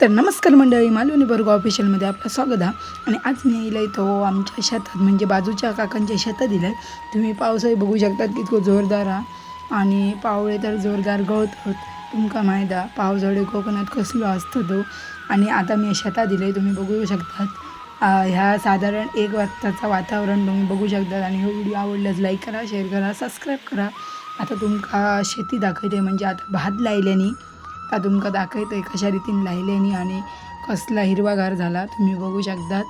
तर नमस्कार मंडळी मालवणी बर्ग ऑफिशियलमध्ये आपलं स्वागत आहे. आणि आज मी येईल तो आमच्या शेतात म्हणजे बाजूच्या काकांच्या शेतात दिलं आहे तुम्ही पावसाही बघू शकतात कितको जोरदार हा आणि पावळे तर जोरदार गळत होत तुमका माहीत आहे पावसाळे कोकणात कसलो असतो तो. आणि आता मी शेतात दिले तुम्ही बघू शकतात. ह्या साधारण एक वाजताचं वातावरण तुम्ही बघू शकतात. आणि हा व्हिडिओ आवडल्यास लाईक करा शेअर करा सबस्क्राईब करा. आता तुमका शेती दाखवते म्हणजे आता भात लायल्यानी आता तुमका दाखवते कशा रितीन लायलेनी आणि कसला हिरवागार झाला तुम्ही बघू शकतात.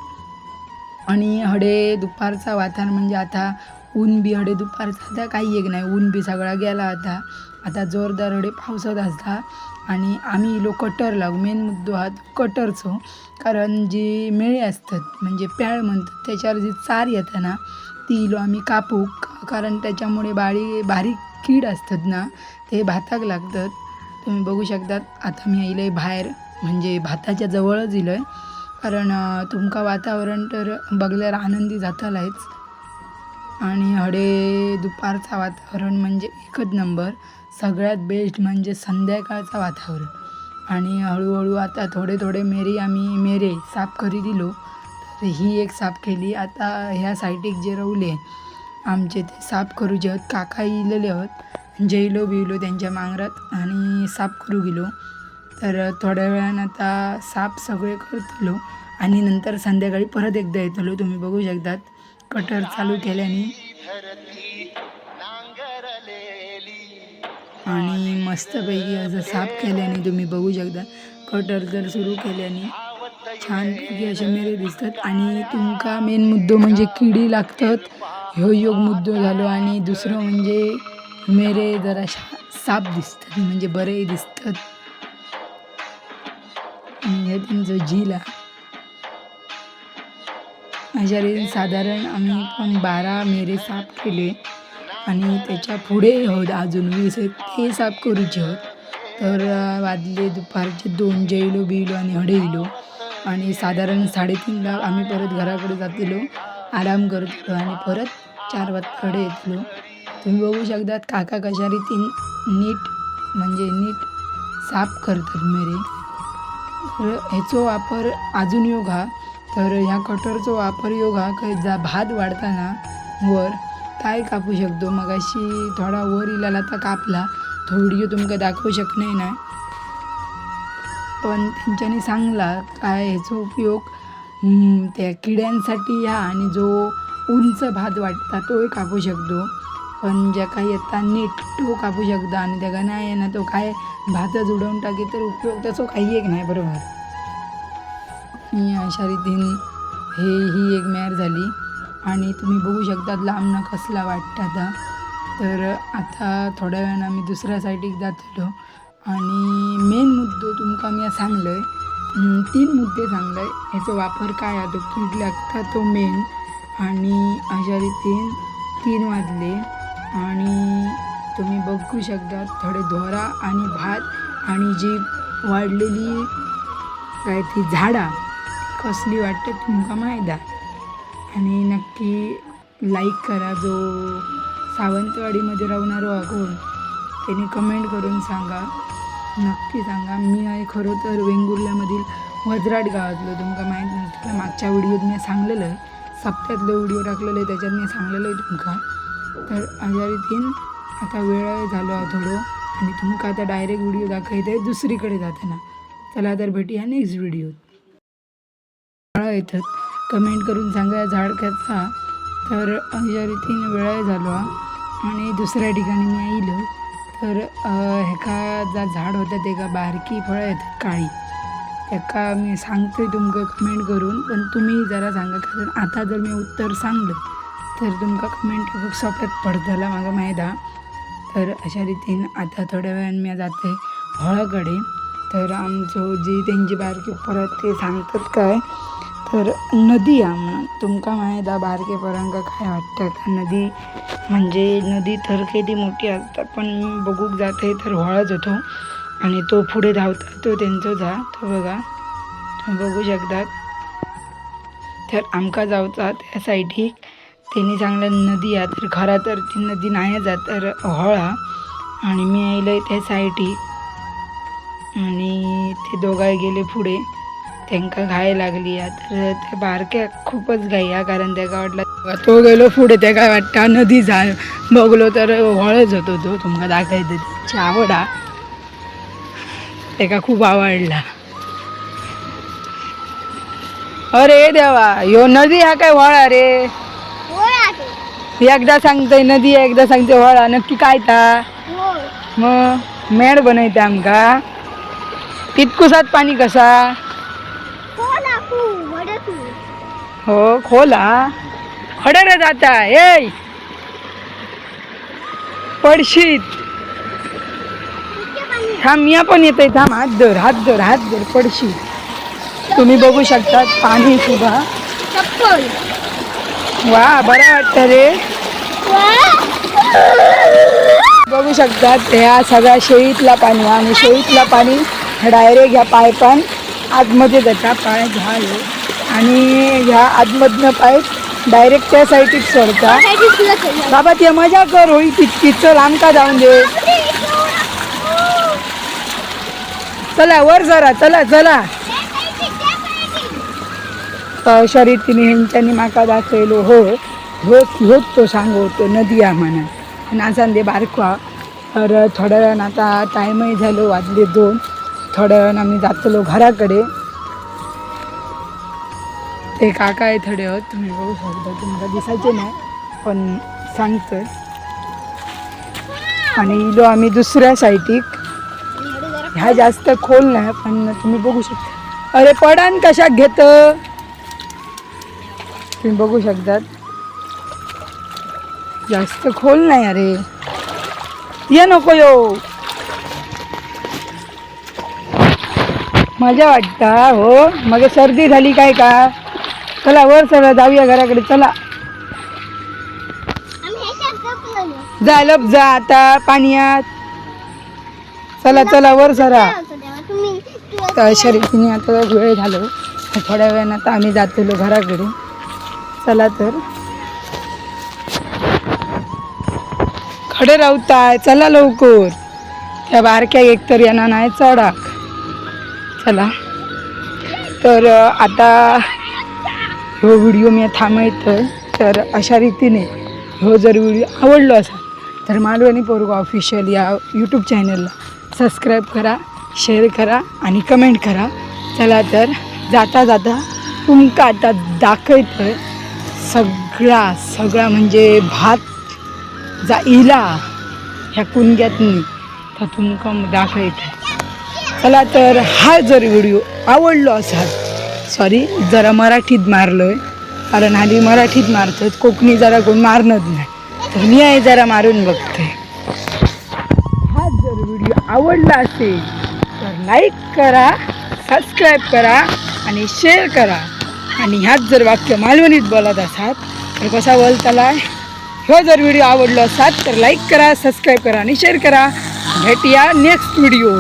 आणि हडे दुपारचा वातावरण म्हणजे आता ऊन बी हडे दुपारचा आता काही एक नाही ऊन बी सगळा गेला आता. आता जोरदार हडे पावसात असता आणि आम्ही इलो कटर लागू मेन मुद्दो हा कटरचो. कारण जी मेळे असतात म्हणजे प्याळ म्हणतात त्याच्यावर जी चार येतं ना ती इलो आम्ही कापूक. कारण त्याच्यामुळे बाळी बारीक कीड असतात ना ते भाताक लागतात. तुम्ही बघू शकतात. आता मी येईल बाहेर म्हणजे भाताच्या जवळच इलं आहे कारण तुमका वातावरण तर बघल्यावर आनंदी जातालायच आणि हडे दुपारचा वातावरण म्हणजे एकच नंबर. सगळ्यात बेस्ट म्हणजे संध्याकाळचं वातावरण. आणि हळूहळू आता थोडे थोडे मेरी आम्ही मेरे साफ करी दिलो. तर ही एक साफ केली. आता ह्या साईटीक जे रवले आमचे ते साफ करूचे आहेत. काका इलेले आहेत. जेलो बिलो त्यांच्या मांगरात आणि साफ करू गेलो. तर थोड्या वेळानं आता साफ सगळे करतलो आणि नंतर संध्याकाळी परत एकदा येतलो. तुम्ही बघू शकतात कटर चालू केल्याने. आणि मस्तपैकी असं साफ केल्याने तुम्ही बघू शकता कटर जर सुरू केल्याने छानपैकी असे मेरे दिसतात. आणि तुमका मेन मुद्दो म्हणजे किडी लागतात. ह्यो योग मुद्दो झालो आणि दुसरं म्हणजे मेरे जरा शा साफ दिसतात म्हणजे बरे दिसतात. आणि हे त्यांचं झील आहे. रे साधारण आम्ही पण बारा मेरे साफ केले. आणि त्याच्या पुढे होत अजून वीस आहेत ते साफ करूचे होत. तर वाजले दुपारचे दोन जेलो बिलो आणि हडे आणि साधारण साडेतीनला आम्ही परत घराकडे जातलो. आराम करतलो आणि परत चार वाजताकडे येतलो. तुम्ही बघू शकतात काका कशा रीती नीट म्हणजे नीट साफ करतात मेरे. तर ह्याचो वापर अजून योग हा. तर ह्या कटरचो वापर योग हा जा भात वाढताना वर काय कापू शकतो. मगाशी थोडा वर इला आता कापला. तो व्हिडिओ तुमका दाखवू शकणे नाही. पण त्यांच्यानी सांगला काय ह्याचा उपयोग त्या किड्यांसाठी ह्या आणि जो उंच भात वाटता तोही कापू शकतो. पण ज्या काही येता नीट तो कापू शकता आणि त्याका नाही आहे ना तो काय भातच उडवून टाकी तर उपयोग त्याचा काही एक नाही बरोबर? अशा रीतीने हे ही एक मॅर झाली. आणि तुम्ही बघू शकतात लांबनं कसला वाटतं आता. तर आता थोड्या वेळानं आम्ही दुसऱ्या साईडीक जातलो. आणि मेन मुद्दो तुमका मी सांगलं आहे तीन मुद्दे सांगले ह्याचो ह्याचा वापर काय आहे? तो कीड लागता तो मेन आणि अशा रीतीन तीन वाजले. आणि तुम्ही बघू शकता थोडे दोरा आणि भात आणि जी वाढलेली काय ती झाडा कसली वाटते तुमका माहीत आणि नक्की लाईक करा जो सावंतवाडीमध्ये राहणारो हा कोण त्याने कमेंट करून सांगा. नक्की सांगा. मी आहे खरं तर वेंगुर्ल्यामधील वजराट गावातलो. तुमका माहीत नसतं मागच्या व्हिडिओत मी सांगलेलं आहे. सप्त्यातलं व्हिडिओ टाकलेलं आहे त्याच्यात मी सांगलेलं आहे तुमका तर आजारी तीन आता वेळ झालो आहे थोडं आणि तुमका आता डायरेक्ट व्हिडिओ दाखवते दुसरीकडे जाताना. चला तर भेटूया नेक्स्ट व्हिडिओ फळं येतात कमेंट करून सांगा झाड कसा तर अशा रीतीने वेळ झालो. आणि दुसऱ्या ठिकाणी मी येईल तर ह्याका हेका जा झाड होतं ते का बारकी फळं येतात काळी. एका मी सांगते तुमका कमेंट करून. पण तुम्ही जरा सांगा कारण आता जर मी उत्तर सांगलं तर तुमकां कमेंट खूप सोप्यात पडतला म्हाका माहीत हा. तर अशा रितीन आता थोड्या वेळान मी जाते हळाकडे तर आमचो जी त्यांची बारकी परत ते सांगतात काय? तर नदी आहा म्हणून. तुमकां माहीत हा बारके पोरांका काय वाटतं? का नदी म्हणजे नदी तर किती मोठी असतात पण बघूक जाते तर हळच होतो. आणि तो पुढे धावता तो त्यांचो जा. तो बघा. तुम्ही बघू शकतात तर आमकां जावचा त्या सायडीक त्यांनी सांगलं नदी आहे तर खरा तर ती नदी नाही जात तर व्हाळा आणि मी आयलं त्या सायटी आणि ते दोघांय गेले पुढे. त्यांका घाय लागली. आ. तर त्या बारक्या खूपच घाई हा कारण त्या वाटला तो गेलो पुढे. त्या काय वाटता नदी जा बघलो तर व्हळच होतो तो. तुमका दाखवायचं त्याची आवड हा. त्याका खूप आवडला. अरे देवा ह्यो नदी हा काय व्हळा रे? एकदा सांगतय नदी एकदा सांगते व्हळा नक्की काय ता? मग मेड बनयते आमका तितकुसात पाणी कसा? हो खोला? खडर जाता ए पडशीत. थांब मिया पण येते थांब हात धर हात धर हात धर पडशी तुम्ही बघू शकता पाणी सुद्धा. वा बरं वाटतं रे. बघू शकतात ह्या सगळ्या शेळीतला पाणी आणि शेळीतला पाणी डायरेक्ट ह्या पाय पण आतमध्ये जाता पाय झाले. आणि ह्या आतमधनं पाय डायरेक्ट त्या साईडीत सोडता. बाबा ती मजा कर होई तितकीच चल आमका जाऊन दे? चला वर जरा चला चला. शर्यतीने रीतीने ह्यांच्यानी म्हाका दाखयलो हो ह्योच ह्योच तो सांगवतो नदी आहे म्हणा आणि आसान दे बारको तर थोड्या वेळान आता टायमही झालो वाजले दोन. थोड्या वेळान आम्ही जातलो घराकडे. ते काका आहे थोडे हो, तुम्ही बघू शकता तुम्हाला दिसायचे नाही पण सांगतोय. आणि इलो आम्ही दुसऱ्या साईटीक ह्या जास्त खोल नाही पण तुम्ही बघू शकता. अरे पडान कशाक घेतं? तुम्ही बघू शकतात. जास्त खोल नाही अरे. ये नको यो. मजा वाटता हो. मग सर्दी झाली काय का? चला वर चला जाऊया घराकडे चला. जा लप जा आता पाण्यात चला चला वर सरा. तर अशा आता वेळ झालो. थोड्या वेळानं आता आम्ही जातो घराकडे. चला तर. खडे रावताय चला लवकर. त्या बारक्या एकतर यांना नाही चढाक. चला. तर आता ह्यो व्हिडिओ मी थांबवतोय. तर अशा रीतीने हो जर व्हिडिओ आवडलो असा तर मालवणी पोरगो ऑफिशियल या यूट्यूब चॅनलला सबस्क्राईब करा शेअर करा आणि कमेंट करा. चला तर जाता जाता तुमका आता दाखवतोय. सगळा सगळा म्हणजे भात जा इला ह्या कुणग्यातनी तर तुमका दाखवत. चला तर हा जर व्हिडिओ आवडलो असाल सॉरी जरा मराठीत मारलोय कारण आधी मराठीत मारतात कोकणी जरा कोण मारणत नाही. तर मी आहे जरा मारून बघते. हा जर व्हिडिओ आवडला असेल तर लाईक करा सबस्क्राईब करा आणि शेअर करा. आणि ह्याच जर वाक्य मालवणीत बोलत असाल तर कसा बोलताला? ह्यो जर व्हिडिओ आवडलो असाल तर लाईक करा सबस्क्राईब करा आणि शेअर करा. भेटूया नेक्स्ट व्हिडिओ